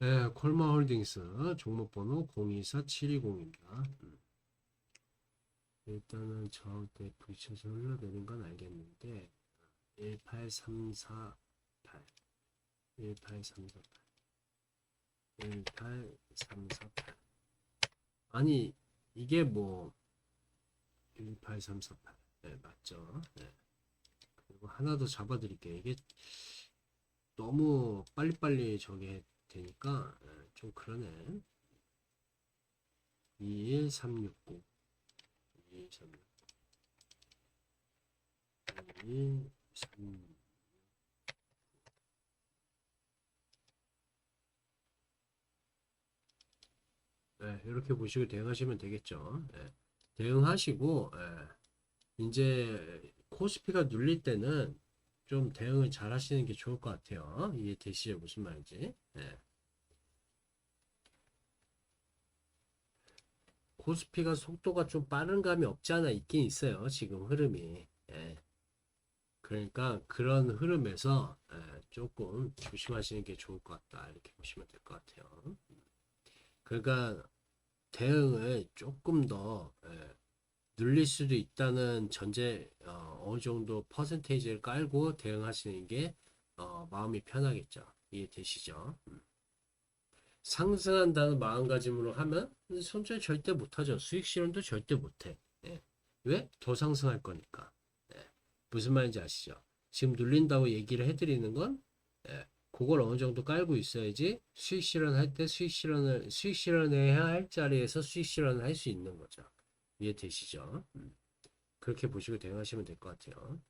네, 콜마 홀딩스 종목번호 024720입니다. 일단은 저한테 부딪혀서 흘러내린 건 알겠는데 18348 18348 18348 아니 이게 뭐 18348 네, 맞죠? 네. 그리고 하나 더 잡아 드릴게요. 이게 너무 빨리빨리 저게 되니까 예, 좀 그러네. 21360 21360 213 네, 이렇게 보시고 대응하시면 되겠죠. 예, 대응하시고 예, 이제 코스피가 눌릴 때는 좀 대응을 잘 하시는 게 좋을 것 같아요. 이해 되시죠? 무슨 말인지. 예. 코스피가 속도가 좀 빠른 감이 없지 않아 있긴 있어요. 지금 흐름이. 예. 그러니까 그런 흐름에서 예, 조금 조심하시는 게 좋을 것 같다. 이렇게 보시면 될 것 같아요. 그러니까 대응을 조금 더 예, 눌릴 수도 있다는 전제 어, 어느 정도 퍼센테이지를 깔고 대응하시는 게 어, 마음이 편하겠죠. 이해되시죠? 음. 상승한다는 마음가짐으로 하면 손절 절대 못하죠. 수익 실현도 절대 못해. 예. 왜? 더 상승할 거니까. 예. 무슨 말인지 아시죠? 지금 눌린다고 얘기를 해드리는 건 예. 그걸 어느 정도 깔고 있어야지 수익 실현할 때 수익 실현을 수익 실현해야 할 자리에서 수익 실현을 할 수 있는 거죠. 이해 되시죠? 음. 그렇게 보시고 대응하시면 될 것 같아요.